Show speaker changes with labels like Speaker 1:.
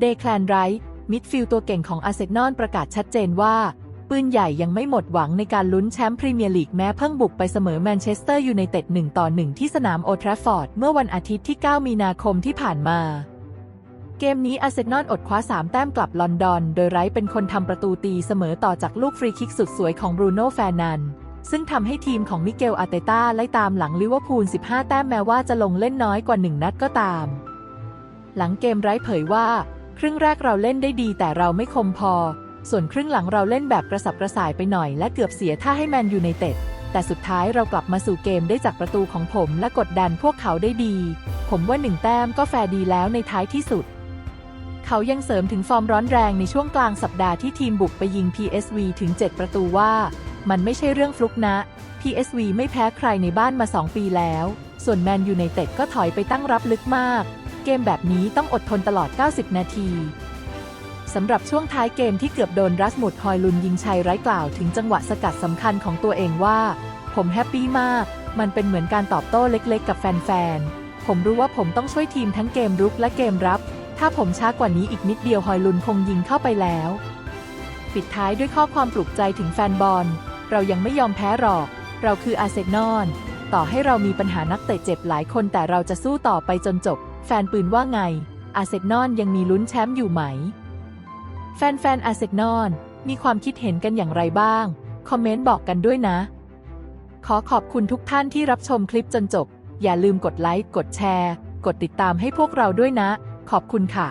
Speaker 1: เดแคลนไรท์มิดฟิลด์ตัวเก่งของอาร์เซนอลประกาศชัดเจนว่า ปืนใหญ่ยังไม่หมดหวังในการลุ้นแชมป์พรีเมียร์ลีกแม้เพิ่งบุกไปเสมอแมนเชสเตอร์ยูไนเต็ด1ต่อ1ที่สนามโอทราฟฟอร์ด เมื่อวันอาทิตย์ที่ 9 มีนาคมที่ผ่านมา เกมนี้อาร์เซนอลอดคว้า 3 แต้มกลับลอนดอน โดยไรท์เป็นคนทำประตูตีเสมอต่อจากลูกฟรีคิกสุดสวยของบรูโน่แฟร์นันซึ่งทำให้ทีมของมิเกลอาเตต้าไล่ตามหลังลิเวอร์พูล 15 แต้มแม้ว่าจะลงเล่นน้อยกว่า 1 นัดก็ตาม หลังเกมไร้เผยว่า ครึ่งแรกเราเล่นได้ดีแต่เราไม่คมพอ ส่วนครึ่งหลังเราเล่นแบบกระสับกระส่ายไปหน่อย และเกือบเสียท่าให้แมนยูไนเต็ด แต่สุดท้ายเรากลับมาสู่เกมได้จากประตูของผมและกดดันพวกเขาได้ดี ผมว่าหนึ่งแต้มก็แฟร์ดีแล้วในท้ายที่สุด เขายังเสริมถึงฟอร์มร้อนแรงในช่วงกลางสัปดาห์ที่ทีมบุกไปยิง PSV ถึง 7 ประตูว่า มันไม่ใช่เรื่องฟลุกนะ PSV ไม่แพ้ใครในบ้านมา 2 ปีแล้ว ส่วนแมนยูไนเต็ดก็ถอยไปตั้งรับลึกมาก เกมแบบนี้ต้องอดทนตลอด 90 นาทีสำหรับช่วงท้ายเกมที่เกือบโดนรัสมุดฮอยลุนยิงชัยไร้กล่าวถึงจังหวะสกัดสำคัญของตัวเองว่า ผมแฮปปี้มาก มันเป็นเหมือนการตอบโต้เล็กๆ กับแฟนๆ ผมรู้ว่าผมต้องช่วยทีมทั้งเกมรุกและเกมรับ ถ้าผมช้ากว่านี้อีกนิดเดียวฮอยลุนคงยิงเข้าไปแล้ว ปิดท้ายด้วยข้อความปลุกใจถึงแฟนบอล เรายังไม่ยอมแพ้หรอก เราคืออาร์เซนอล ต่อให้เรามีปัญหานักเตะเจ็บหลายคนแต่เราจะสู้ต่อไปจนจบ แฟนปืนว่าไง อาเซนอนยังมีลุ้นแชมป์อยู่ไหม แฟนๆอาเซนอนมีความคิดเห็นกันอย่างไรบ้าง คอมเมนต์บอกกันด้วยนะ ขอขอบคุณทุกท่านที่รับชมคลิปจนจบ อย่าลืมกดไลค์ กดแชร์ กดติดตามให้พวกเราด้วยนะ ขอบคุณค่ะ